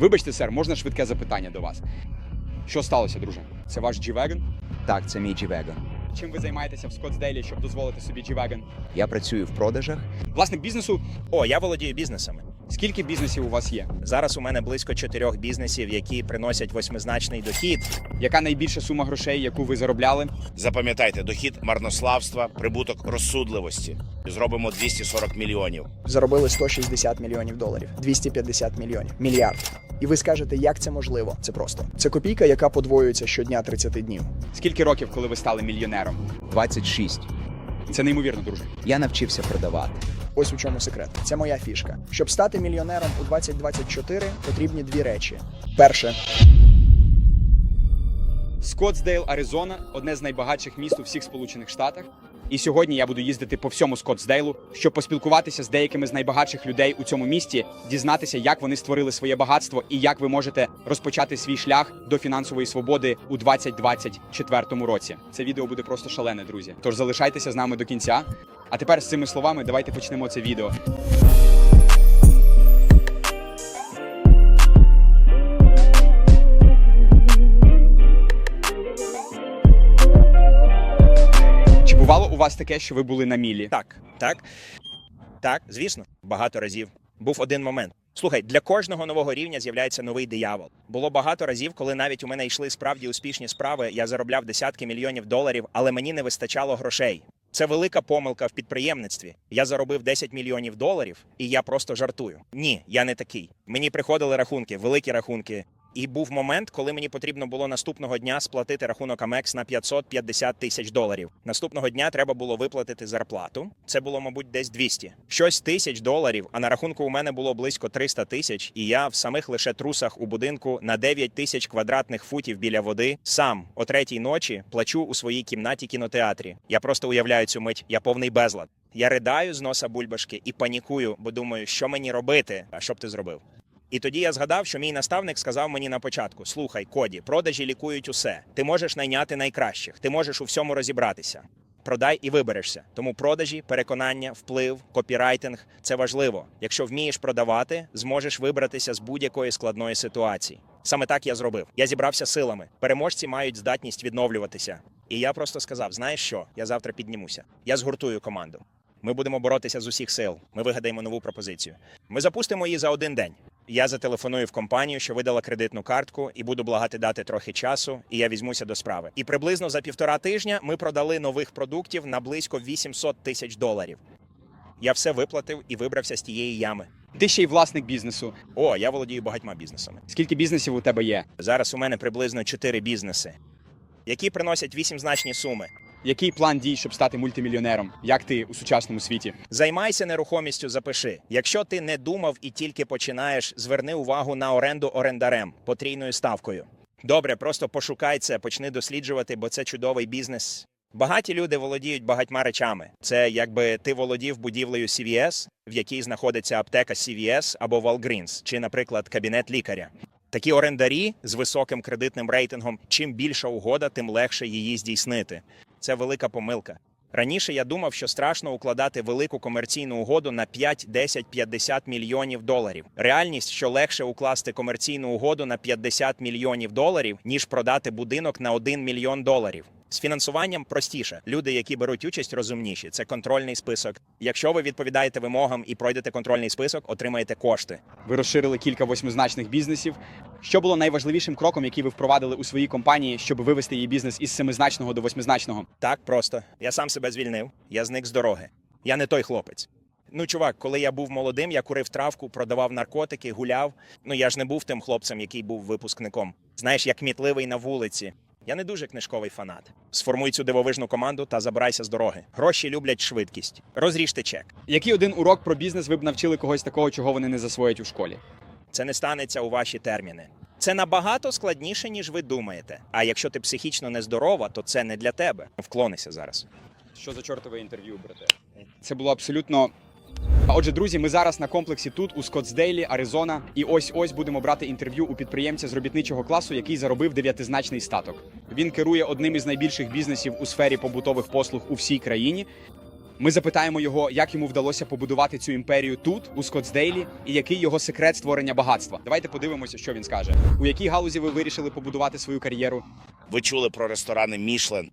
Вибачте, сер, можна швидке запитання до вас. Що сталося, друже? Це ваш G-Wagon? Так, це мій G-Wagon. Чим ви займаєтеся в Скотсдейлі, щоб дозволити собі G-Wagon? Я працюю в продажах. Власник бізнесу, О, я володію бізнесами. Скільки бізнесів у вас є? Зараз у мене близько чотирьох бізнесів, які приносять восьмизначний дохід. Яка найбільша сума грошей, яку ви заробляли? Запам'ятайте, дохід марнославства, прибуток розсудливості. Зробимо 240 мільйонів. заробили 160 мільйонів доларів, 250 мільйонів, мільярд. І ви скажете, як це можливо? Це просто. Це копійка, яка подвоюється щодня 30 днів. Скільки років, коли ви стали мільйонером? 26. Це неймовірно, друже. Я навчився продавати. Ось у чому секрет. Це моя фішка. Щоб стати мільйонером у 2024, потрібні дві речі. Перше Скоттсдейл, Аризона одне з найбагатших міст у всіх Сполучених Штатах. І сьогодні я буду їздити по всьому Скоттсдейлу, щоб поспілкуватися з деякими з найбагатших людей у цьому місті, дізнатися, як вони створили своє багатство і як ви можете розпочати свій шлях до фінансової свободи у 2024 році. Це відео буде просто шалене, друзі. Тож залишайтеся з нами до кінця. А тепер з цими словами давайте почнемо це відео. Чи бувало у вас таке, що ви були на мілі? Так, так, так, звісно, багато разів. Був один момент. Слухай, для кожного нового рівня з'являється новий диявол. Було багато разів, коли навіть у мене йшли справді успішні справи. Я заробляв десятки мільйонів доларів, але мені не вистачало грошей. Це велика помилка в підприємництві. Я заробив 10 мільйонів доларів, і я просто жартую. Ні, я не такий. Мені приходили рахунки, великі рахунки. І був момент, коли мені потрібно було наступного дня сплатити рахунок Амекс на 550 тисяч доларів. Наступного дня треба було виплатити зарплату. Це було, мабуть, десь 200. Щось тисяч доларів. А на рахунку у мене було близько 300 тисяч. І я в самих лише трусах у будинку на 9 тисяч квадратних футів біля води сам о третій ночі плачу у своїй кімнаті кінотеатрі. Я просто уявляю цю мить. Я повний безлад. Я ридаю з носа бульбашки і панікую, бо думаю, що мені робити. А що б ти зробив? І тоді я згадав, що мій наставник сказав мені на початку: слухай, Коді, продажі лікують усе. Ти можеш найняти найкращих, ти можеш у всьому розібратися. Продай і виберешся. Тому продажі, переконання, вплив, копірайтинг це важливо. Якщо вмієш продавати, зможеш вибратися з будь-якої складної ситуації. Саме так я зробив. Я зібрався силами. Переможці мають здатність відновлюватися. І я просто сказав: знаєш що? Я завтра піднімуся. Я згуртую команду. Ми будемо боротися з усіх сил. Ми вигадаємо нову пропозицію. Ми запустимо її за один день. Я зателефоную в компанію, що видала кредитну картку, і буду благати дати трохи часу, і я візьмуся до справи. І приблизно за півтора тижня ми продали нових продуктів на близько 800 тисяч доларів. Я все виплатив і вибрався з тієї ями. Ти ще й власник бізнесу. О, я володію багатьма бізнесами. Скільки бізнесів у тебе є? Зараз у мене приблизно чотири бізнеси, які приносять вісімзначні суми. Який план дій, щоб стати мультимільйонером? Як ти у сучасному світі? Займайся нерухомістю, запиши. Якщо ти не думав і тільки починаєш, зверни увагу на оренду орендарем потрійною ставкою. Добре, просто пошукай це, почни досліджувати, бо це чудовий бізнес. Багаті люди володіють багатьма речами. Це якби ти володів будівлею CVS, в якій знаходиться аптека CVS або Walgreens, чи, наприклад, кабінет лікаря. Такі орендарі з високим кредитним рейтингом, чим більша угода, тим легше її здійснити. Це велика помилка. Раніше я думав, що страшно укладати велику комерційну угоду на 5, 10, 50 мільйонів доларів. Реальність, що легше укласти комерційну угоду на 50 мільйонів доларів, ніж продати будинок на 1 мільйон доларів. З фінансуванням простіше. Люди, які беруть участь, розумніші. Це контрольний список. Якщо ви відповідаєте вимогам і пройдете контрольний список, отримаєте кошти. Ви розширили кілька восьмизначних бізнесів. Що було найважливішим кроком, який ви впровадили у своїй компанії, щоб вивести її бізнес із семизначного до восьмизначного? Так просто. Я сам себе звільнив, я зник з дороги. Я не той хлопець. Ну, чувак, коли я був молодим, я курив травку, продавав наркотики, гуляв. Ну я ж не був тим хлопцем, який був випускником. Знаєш, як мітливий на вулиці. Я не дуже книжковий фанат. Сформуй цю дивовижну команду та забирайся з дороги. Гроші люблять швидкість. Розріжте чек. Який один урок про бізнес ви б навчили когось такого, чого вони не засвоять у школі? Це не станеться у ваші терміни. Це набагато складніше, ніж ви думаєте. А якщо ти психічно нездорова, то це не для тебе. Вклонися зараз. Що за чортове інтерв'ю, брате? Це було абсолютно. Отже, друзі, ми зараз на комплексі тут, у Скоттсдейлі, Аризона, і ось ось будемо брати інтерв'ю у підприємця з робітничого класу, який заробив дев'ятизначний статок. Він керує одним із найбільших бізнесів у сфері побутових послуг у всій країні. Ми запитаємо його, як йому вдалося побудувати цю імперію тут, у Скоттсдейлі, і який його секрет створення багатства. Давайте подивимося, що він скаже. У якій галузі ви вирішили побудувати свою кар'єру? Ви чули про ресторани Мішлен.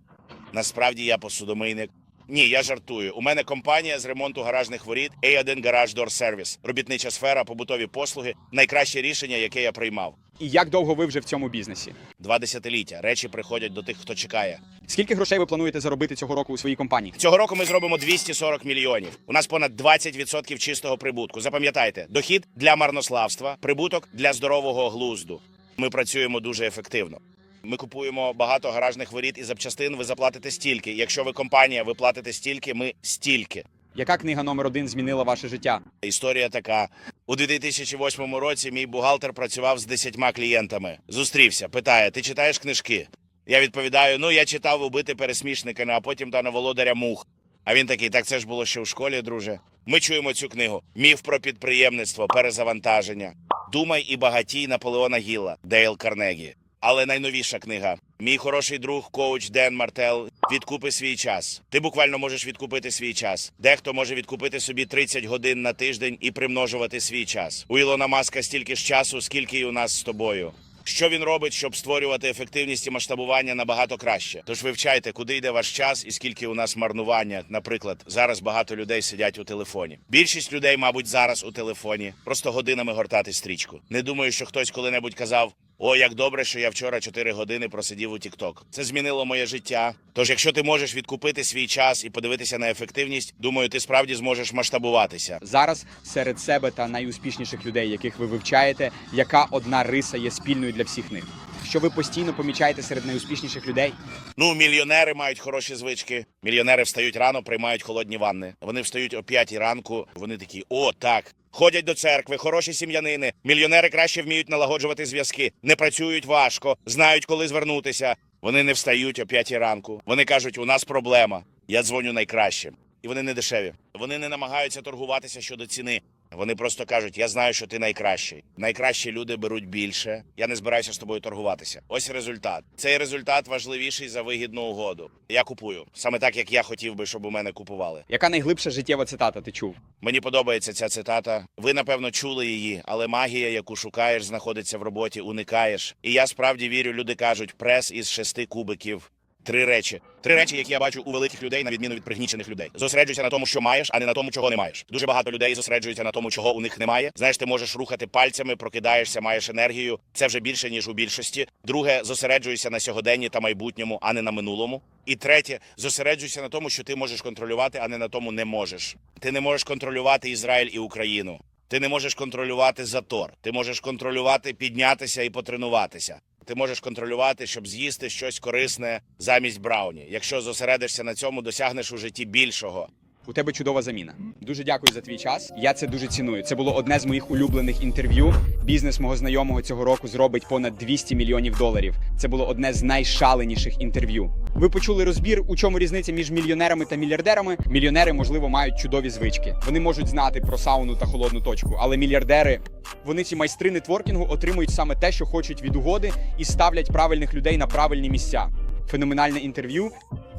Насправді я посудомийник. Ні, я жартую. У мене компанія з ремонту гаражних воріт A1 Garage Door Service. Робітнича сфера, побутові послуги найкраще рішення, яке я приймав. І як довго ви вже в цьому бізнесі? Два десятиліття. Речі приходять до тих, хто чекає. Скільки грошей ви плануєте заробити цього року у своїй компанії? Цього року ми зробимо 240 мільйонів. У нас понад 20% чистого прибутку. Запам'ятайте, дохід для марнославства, прибуток для здорового глузду. Ми працюємо дуже ефективно. Ми купуємо багато гаражних воріт і запчастин. Ви заплатите стільки. Якщо ви компанія, ви платите стільки, ми стільки. Яка книга номер один змінила ваше життя? Історія така: у 2008 році мій бухгалтер працював з 10 клієнтами. Зустрівся, питає: ти читаєш книжки? Я відповідаю: ну я читав убити пересмішниками, а потім та на володаря мух. А він такий: так це ж було ще в школі, друже. Ми чуємо цю книгу: Міф про підприємництво, перезавантаження. Думай і багатій Наполеона Гілла, Дейл Карнегі. Але найновіша книга. Мій хороший друг, коуч Ден Мартел. Відкупи свій час. Ти буквально можеш відкупити свій час. Дехто може відкупити собі 30 годин на тиждень і примножувати свій час. У Ілона Маска стільки ж часу, скільки і у нас з тобою. Що він робить, щоб створювати ефективність і масштабування набагато краще? Тож вивчайте, куди йде ваш час і скільки у нас марнування. Наприклад, зараз багато людей сидять у телефоні. Більшість людей, мабуть, зараз у телефоні, просто годинами гортати стрічку. Не думаю, що хтось коли-небудь казав. О, як добре, що я вчора 4 години просидів у TikTok. Це змінило моє життя. Тож, якщо ти можеш відкупити свій час і подивитися на ефективність, думаю, ти справді зможеш масштабуватися. Зараз серед себе та найуспішніших людей, яких ви вивчаєте, яка одна риса є спільною для всіх них? Що ви постійно помічаєте серед найуспішніших людей? Ну, мільйонери мають хороші звички. Мільйонери встають рано, приймають холодні ванни. Вони встають о п'ятій ранку. Вони такі: о, так. Ходять до церкви, хороші сім'янини. Мільйонери краще вміють налагоджувати зв'язки, не працюють важко, знають, коли звернутися. Вони не встають о п'ятій ранку. Вони кажуть, у нас проблема. Я дзвоню найкращим. І вони не дешеві. Вони не намагаються торгуватися щодо ціни. Вони просто кажуть: я знаю, що ти найкращий. Найкращі люди беруть більше. Я не збираюся з тобою торгуватися. Ось результат. Цей результат важливіший за вигідну угоду. Я купую саме так, як я хотів би, щоб у мене купували. Яка найглибша життєва цитата ти чув? Мені подобається ця цитата. Ви напевно чули її, але магія, яку шукаєш, знаходиться в роботі, уникаєш. І я справді вірю. Люди кажуть, прес із шести кубиків. Три речі. Три речі, які я бачу у великих людей, на відміну від пригнічених людей. Зосереджуйся на тому, що маєш, а не на тому, чого не маєш. Дуже багато людей зосереджуються на тому, чого у них немає. Знаєш, ти можеш рухати пальцями, прокидаєшся, маєш енергію. Це вже більше ніж у більшості. Друге, зосереджуйся на сьогоденні та майбутньому, а не на минулому. І третє, зосереджуйся на тому, що ти можеш контролювати, а не на тому не можеш. Ти не можеш контролювати Ізраїль і Україну. Ти не можеш контролювати затор. Ти можеш контролювати, піднятися і потренуватися. Ти можеш контролювати, щоб з'їсти щось корисне замість брауні. Якщо зосередишся на цьому, досягнеш у житті більшого. У тебе чудова заміна. Дуже дякую за твій час. Я це дуже ціную. Це було одне з моїх улюблених інтерв'ю. Бізнес мого знайомого цього року зробить понад 200 мільйонів доларів. Це було одне з найшаленіших інтерв'ю. Ви почули розбір, у чому різниця між мільйонерами та мільярдерами. Мільйонери, можливо, мають чудові звички. Вони можуть знати про сауну та холодну точку, але мільярдери, вони ці майстри нетворкінгу отримують саме те, що хочуть від угоди, і ставлять правильних людей на правильні місця. Феноменальне інтерв'ю.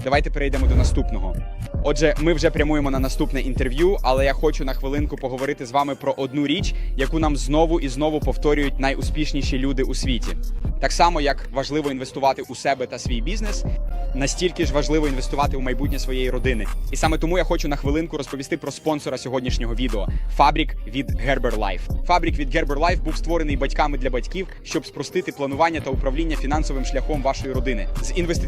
Давайте перейдемо до наступного. Отже, ми вже прямуємо на наступне інтерв'ю, але я хочу на хвилинку поговорити з вами про одну річ, яку нам знову і знову повторюють найуспішніші люди у світі. Так само, як важливо інвестувати у себе та свій бізнес, настільки ж важливо інвестувати у майбутнє своєї родини. І саме тому я хочу на хвилинку розповісти про спонсора сьогоднішнього відео Фабрік від Gerber Life. Фабрік від Gerber був створений батьками для батьків, щоб спростити планування та управління фінансовим шляхом вашої родини. З інвестиційним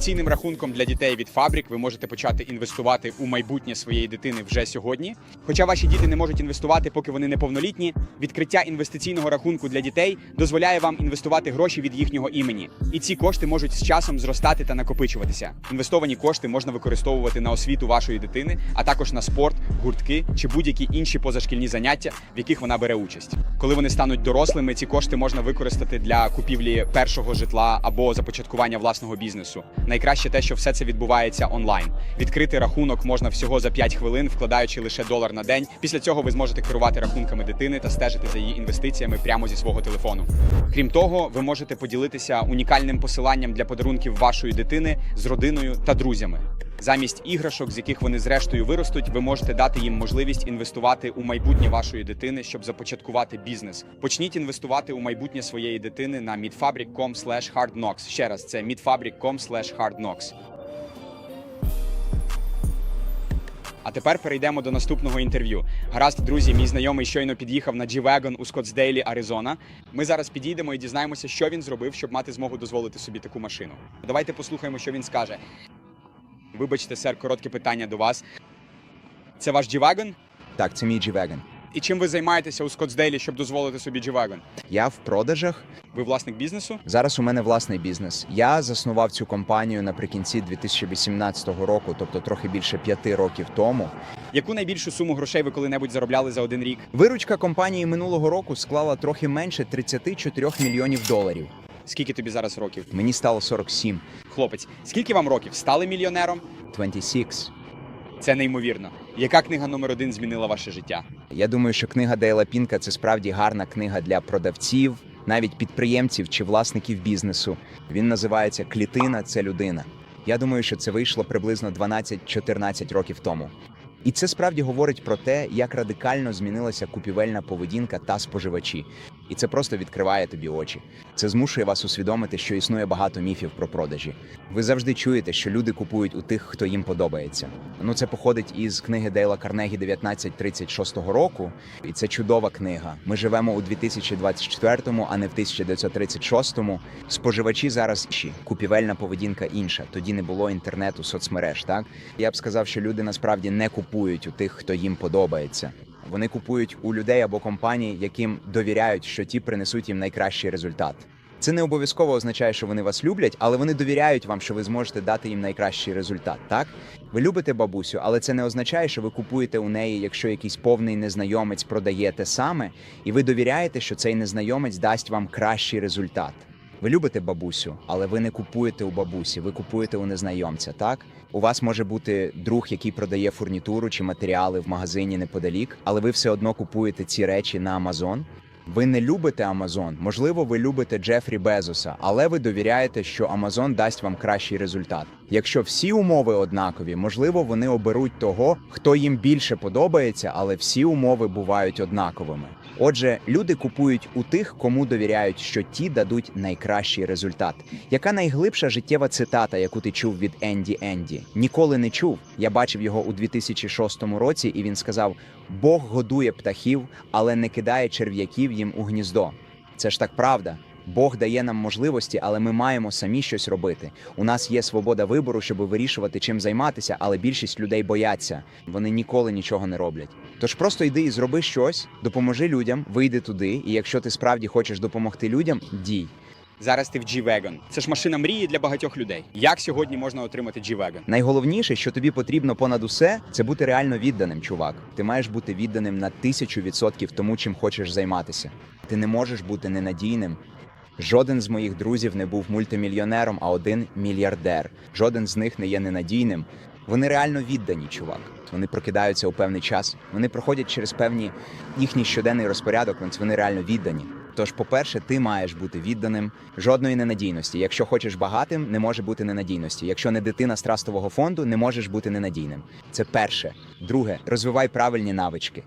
рахунком для дітей від Фабрік ви можете почати інвестувати у майбутнє своєї дитини вже сьогодні. Хоча ваші діти не можуть інвестувати, поки вони неповнолітні, відкриття інвестиційного рахунку для дітей дозволяє вам інвестувати гроші від їхнього імені. І ці кошти можуть з часом зростати та накопичуватися. Інвестовані кошти можна використовувати на освіту вашої дитини, а також на спорт, гуртки чи будь-які інші позашкільні заняття, в яких вона бере участь. Коли вони стануть дорослими, ці кошти можна використати для купівлі першого житла або започаткування власного бізнесу. Найкраще те, що все це відбувається онлайн. Відкрити рахунок можна всього за 5 хвилин, вкладаючи лише долар на день. Після цього ви зможете керувати рахунками дитини та стежити за її інвестиціями прямо зі свого телефону. Крім того, ви можете поділитися унікальним посиланням для подарунків вашої дитини з родиною та друзями. Замість іграшок, з яких вони зрештою виростуть, ви можете дати їм можливість інвестувати у майбутнє вашої дитини, щоб започаткувати бізнес. Почніть інвестувати у майбутнє своєї дитини на midfabric.com hardknocks. Ще раз, це midfabric.com hardknocks. А тепер перейдемо до наступного інтерв'ю. Гаразд, друзі, мій знайомий щойно під'їхав на G-Wagon у Скоттсдейлі, Аризона. Ми зараз підійдемо і дізнаємося, що він зробив, щоб мати змогу дозволити собі таку машину. Давайте послухаємо, що він скаже. Вибачте, сер, коротке питання до вас. Це ваш G-Wagon? Так, це мій G-Wagon. І чим ви займаєтеся у Скоттсдейлі, щоб дозволити собі G-Wagon? Я в продажах. Ви власник бізнесу? Зараз у мене власний бізнес. Я заснував цю компанію наприкінці 2018 року, тобто трохи більше п'яти років тому. Яку найбільшу суму грошей ви коли-небудь заробляли за один рік? Виручка компанії минулого року склала трохи менше 34 мільйонів доларів. Скільки тобі зараз років? Мені стало 47. Хлопець, скільки вам років? Стали мільйонером? 26. Це неймовірно. Яка книга номер один змінила ваше життя? Я думаю, що книга Дейла Пінка це справді гарна книга для продавців, навіть підприємців чи власників бізнесу. Він називається Клітина це людина. Я думаю, що це вийшло приблизно 12-14 років тому. І це справді говорить про те, як радикально змінилася купівельна поведінка та споживачі. І це просто відкриває тобі очі. Це змушує вас усвідомити, що існує багато міфів про продажі. Ви завжди чуєте, що люди купують у тих, хто їм подобається. Ну це походить із книги Дейла Карнегі 1936 року, і це чудова книга. Ми живемо у 2024-му, а не в 1936-му. Споживачі зараз інші, купівельна поведінка інша. Тоді не було інтернету, соцмереж. Так я б сказав, що люди насправді не купують у тих, хто їм подобається. Вони купують у людей або компаній, яким довіряють, що ті принесуть їм найкращий результат. Це не обов'язково означає, що вони вас люблять, але вони довіряють вам, що ви зможете дати їм найкращий результат. Так ви любите бабусю, але це не означає, що ви купуєте у неї, якщо якийсь повний незнайомець продає те саме, і ви довіряєте, що цей незнайомець дасть вам кращий результат. Ви любите бабусю, але ви не купуєте у бабусі, ви купуєте у незнайомця. Так у вас може бути друг, який продає фурнітуру чи матеріали в магазині неподалік, але ви все одно купуєте ці речі на Амазон. Ви не любите Амазон, можливо, ви любите Джефрі Безоса, але ви довіряєте, що Амазон дасть вам кращий результат. Якщо всі умови однакові, можливо, вони оберуть того, хто їм більше подобається, але всі умови бувають однаковими. Отже, люди купують у тих, кому довіряють, що ті дадуть найкращий результат. Яка найглибша життєва цитата, яку ти чув від Енді Енді? Ніколи не чув. Я бачив його у 2006 році, і він сказав: Бог годує птахів, але не кидає черв'яків їм у гніздо. Це ж так правда. Бог дає нам можливості, але ми маємо самі щось робити. У нас є свобода вибору, щоб вирішувати, чим займатися, але більшість людей бояться. Вони ніколи нічого не роблять. Тож просто йди і зроби щось, допоможи людям, вийди туди, і якщо ти справді хочеш допомогти людям, дій. Зараз ти в G-Wagon. Це ж машина мрії для багатьох людей. Як сьогодні можна отримати G-Wagon? Найголовніше, що тобі потрібно понад усе, це бути реально відданим, чувак. Ти маєш бути відданим на тисячу відсотків тому, чим хочеш займатися. Ти не можеш бути ненадійним. Жоден з моїх друзів не був мультимільйонером, а один мільярдер. Жоден з них не є ненадійним. Вони реально віддані, чувак. Вони прокидаються у певний час. Вони проходять через певні їхній щоденний розпорядок. Вони реально віддані. Тож, по-перше, ти маєш бути відданим жодної ненадійності. Якщо хочеш багатим, не може бути ненадійності. Якщо не дитина з трастового фонду, не можеш бути ненадійним. Це перше. Друге, розвивай правильні навички.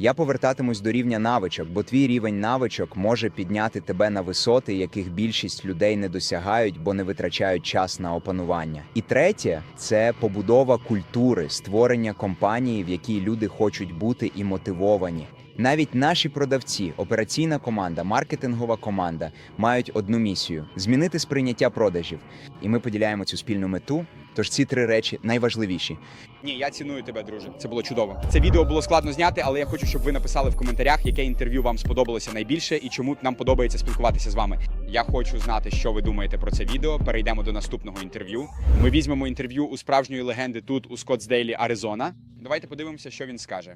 Я повертатимусь до рівня навичок, бо твій рівень навичок може підняти тебе на висоти, яких більшість людей не досягають, бо не витрачають час на опанування. І третє це побудова культури, створення компанії, в якій люди хочуть бути і мотивовані. Навіть наші продавці, операційна команда, маркетингова команда мають одну місію змінити сприйняття продажів. І ми поділяємо цю спільну мету. Тож ці три речі найважливіші. Ні, я ціную тебе, друже. Це було чудово. Це відео було складно зняти, але я хочу, щоб ви написали в коментарях, яке інтерв'ю вам сподобалося найбільше і чому нам подобається спілкуватися з вами. Я хочу знати, що ви думаєте про це відео. Перейдемо до наступного інтерв'ю. Ми візьмемо інтерв'ю у справжньої легенди тут у Скоттсдейлі, Аризона. Давайте подивимося, що він скаже.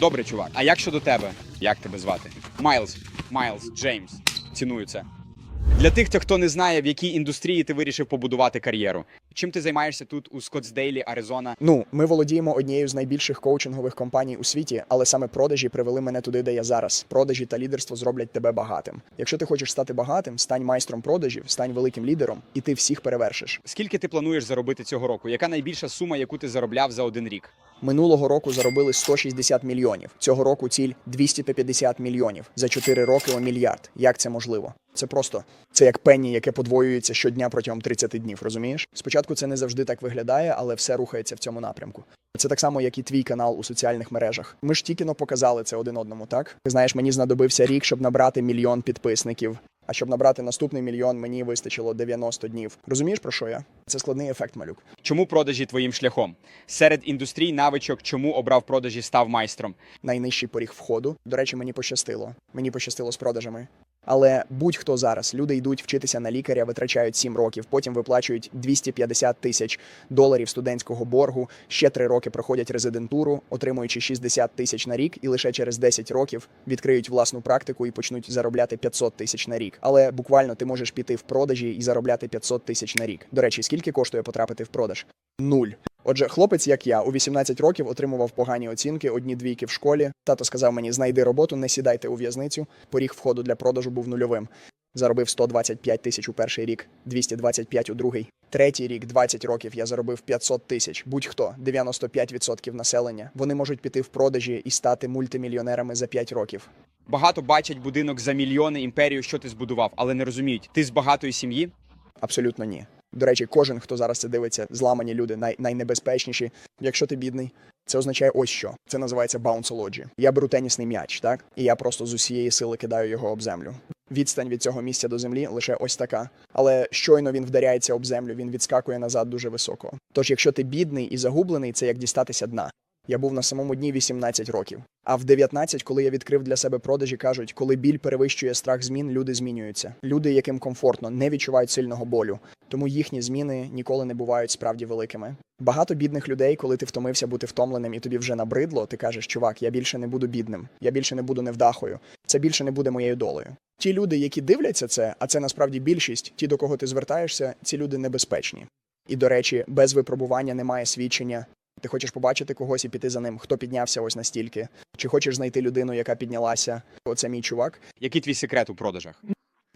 Добре, чувак. А як щодо тебе? Як тебе звати? Майлз. Майлз Джеймс. Ціную це. Для тих, хто- не знає, в якій індустрії ти вирішив побудувати кар'єру. Чим ти займаєшся тут у Скоттсдейлі, Аризона? Ну, ми володіємо однією з найбільших коучингових компаній у світі, але саме продажі привели мене туди, де я зараз. Продажі та лідерство зроблять тебе багатим. Якщо ти хочеш стати багатим, стань майстром продажів, стань великим лідером, і ти всіх перевершиш. Скільки ти плануєш заробити цього року? Яка найбільша сума, яку ти заробляв за один рік? Минулого року заробили 160 мільйонів. Цього року ціль 250 мільйонів. За 4 роки о мільярд. Як це можливо? Це просто це як пенні, яке подвоюється щодня протягом 30 днів. Розумієш? Спочатку це не завжди так виглядає, але все рухається в цьому напрямку. Це так само, як і твій канал у соціальних мережах. Ми ж тільки но показали це один одному, так? Ти знаєш, мені знадобився рік, щоб набрати мільйон підписників. А щоб набрати наступний мільйон, мені вистачило 90 днів. Розумієш про що я? Це складний ефект, малюк. Чому продажі твоїм шляхом? Серед індустрій навичок, чому обрав продажі, став майстром? найнижчий поріг входу. До речі, мені пощастило. Мені пощастило з продажами. Але будь-хто зараз люди йдуть вчитися на лікаря, витрачають 7 років, потім виплачують 250 тисяч доларів студентського боргу. Ще 3 роки проходять резидентуру, отримуючи 60 тисяч на рік, і лише через 10 років відкриють власну практику і почнуть заробляти 500 тисяч на рік. Але буквально ти можеш піти в продажі і заробляти 500 тисяч на рік. До речі, скільки коштує потрапити в продаж? Нуль. Отже, хлопець, як я, у 18 років отримував погані оцінки, одні двійки в школі. Тато сказав мені: знайди роботу, не сідайте у в'язницю. Поріг входу для продажу був нульовим. Заробив 125 тисяч у перший рік, 225 у другий. Третій рік, 20 років, я заробив 500 тисяч. Будь-хто, 95% населення. Вони можуть піти в продажі і стати мультимільйонерами за 5 років. Багато бачать будинок за мільйони імперію, що ти збудував, але не розуміють. Ти з багатої сім'ї? Абсолютно ні. До речі, кожен, хто зараз це дивиться, зламані люди, най- найнебезпечніші. Якщо ти бідний, це означає ось що. Це називається баунсологі. Я беру тенісний м'яч, так? І я просто з усієї сили кидаю його об землю. Відстань від цього місця до землі лише ось така. Але щойно він вдаряється об землю, він відскакує назад дуже високо. Тож, якщо ти бідний і загублений, це як дістатися дна. Я був на самому дні 18 років. А в 19, коли я відкрив для себе продажі, кажуть, коли біль перевищує страх змін, люди змінюються. Люди, яким комфортно, не відчувають сильного болю. Тому їхні зміни ніколи не бувають справді великими. Багато бідних людей, коли ти втомився бути втомленим і тобі вже набридло, ти кажеш, чувак, я більше не буду бідним, я більше не буду невдахою. Це більше не буде моєю долею. Ті люди, які дивляться це, а це насправді більшість, ті, до кого ти звертаєшся, ці люди небезпечні. І до речі, без випробування немає свідчення. Ти хочеш побачити когось і піти за ним, хто піднявся ось настільки. Чи хочеш знайти людину, яка піднялася? Оце мій чувак. Який твій секрет у продажах?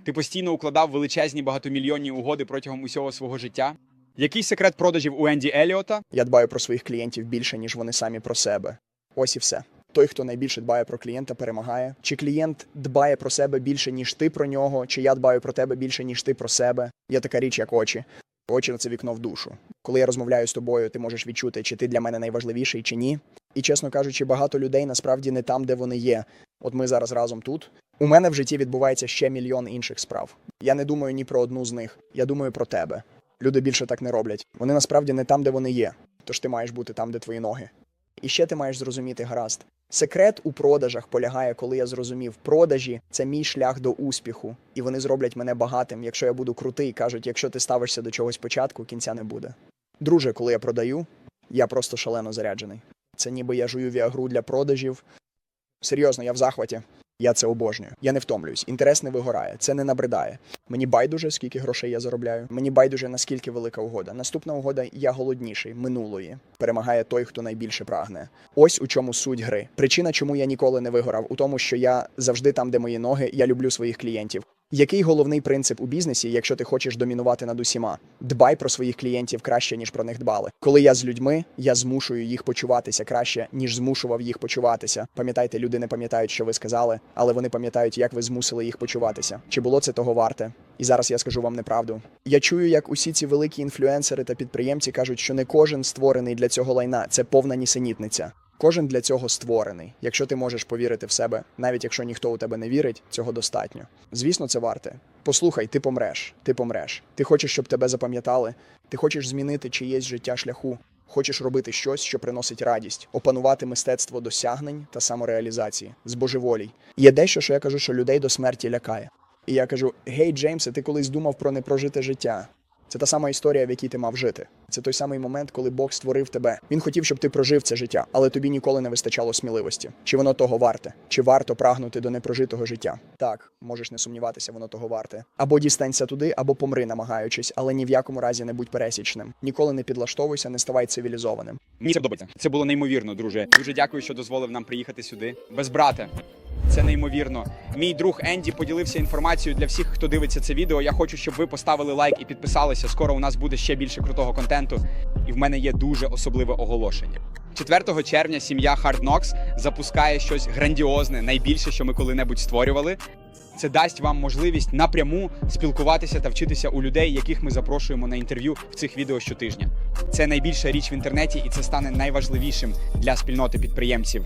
Ти постійно укладав величезні багатомільйонні угоди протягом усього свого життя. Який секрет продажів у Енді Еліота? Я дбаю про своїх клієнтів більше, ніж вони самі про себе. Ось і все. Той, хто найбільше дбає про клієнта, перемагає. Чи клієнт дбає про себе більше, ніж ти про нього, чи я дбаю про тебе більше, ніж ти про себе. Є така річ, як очі. Очі це вікно в душу. Коли я розмовляю з тобою, ти можеш відчути, чи ти для мене найважливіший, чи ні. І чесно кажучи, багато людей насправді не там, де вони є. От ми зараз разом тут. У мене в житті відбувається ще мільйон інших справ. Я не думаю ні про одну з них. Я думаю про тебе. Люди більше так не роблять. Вони насправді не там, де вони є. Тож ти маєш бути там, де твої ноги. І ще ти маєш зрозуміти гаразд. Секрет у продажах полягає, коли я зрозумів, продажі це мій шлях до успіху, і вони зроблять мене багатим. Якщо я буду крутий, кажуть, якщо ти ставишся до чогось початку, кінця не буде. Друже, коли я продаю, я просто шалено заряджений. Це ніби я жую віагру для продажів. Серйозно, я в захваті. Я це обожнюю. Я не втомлююсь. Інтерес не вигорає, це не набридає. Мені байдуже, скільки грошей я заробляю. Мені байдуже, наскільки велика угода. Наступна угода я голодніший минулої. Перемагає той, хто найбільше прагне. Ось у чому суть гри. Причина, чому я ніколи не вигорав, у тому, що я завжди там, де мої ноги, я люблю своїх клієнтів. Який головний принцип у бізнесі, якщо ти хочеш домінувати над усіма? Дбай про своїх клієнтів краще, ніж про них дбали. Коли я з людьми, я змушую їх почуватися краще, ніж змушував їх почуватися. Пам'ятайте, люди не пам'ятають, що ви сказали, але вони пам'ятають, як ви змусили їх почуватися. Чи було це того варте? І зараз я скажу вам неправду. Я чую, як усі ці великі інфлюенсери та підприємці кажуть, що не кожен створений для цього лайна. Це повна нісенітниця. Кожен для цього створений. Якщо ти можеш повірити в себе, навіть якщо ніхто у тебе не вірить, цього достатньо. Звісно, це варте. Послухай, ти помреш, ти помреш. Ти хочеш, щоб тебе запам'ятали. Ти хочеш змінити чиєсь життя шляху. Хочеш робити щось, що приносить радість, опанувати мистецтво досягнень та самореалізації з божеволій. Є дещо, що я кажу, що людей до смерті лякає. І я кажу: Гей, Джеймсе, ти колись думав про непрожите життя. Це та сама історія, в якій ти мав жити. Це той самий момент, коли Бог створив тебе. Він хотів, щоб ти прожив це життя, але тобі ніколи не вистачало сміливості. Чи воно того варте? Чи варто прагнути до непрожитого життя? Так, можеш не сумніватися, воно того варте. Або дістанься туди, або помри, намагаючись, але ні в якому разі не будь пересічним. Ніколи не підлаштовуйся, не ставай цивілізованим. Мені це подобається. Це було неймовірно, друже. Дуже дякую, що дозволив нам приїхати сюди. Без брата. Це неймовірно. Мій друг Енді поділився інформацією для всіх, хто дивиться це відео. Я хочу, щоб ви поставили лайк і підписалися. Скоро у нас буде ще більше крутого контенту. І в мене є дуже особливе оголошення. 4 червня сім'я Hard Knocks запускає щось грандіозне, найбільше, що ми коли-небудь створювали. Це дасть вам можливість напряму спілкуватися та вчитися у людей, яких ми запрошуємо на інтерв'ю в цих відео щотижня. Це найбільша річ в інтернеті, і це стане найважливішим для спільноти підприємців.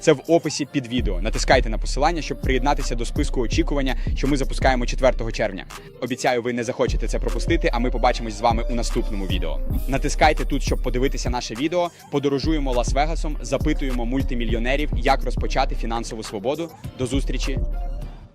Це в описі під відео. Натискайте на посилання, щоб приєднатися до списку очікування, що ми запускаємо 4 червня. Обіцяю, ви не захочете це пропустити, а ми побачимось з вами у наступному відео. Натискайте тут, щоб подивитися наше відео. Подорожуємо Лас-Вегасом, запитуємо мультимільйонерів, як розпочати фінансову свободу. До зустрічі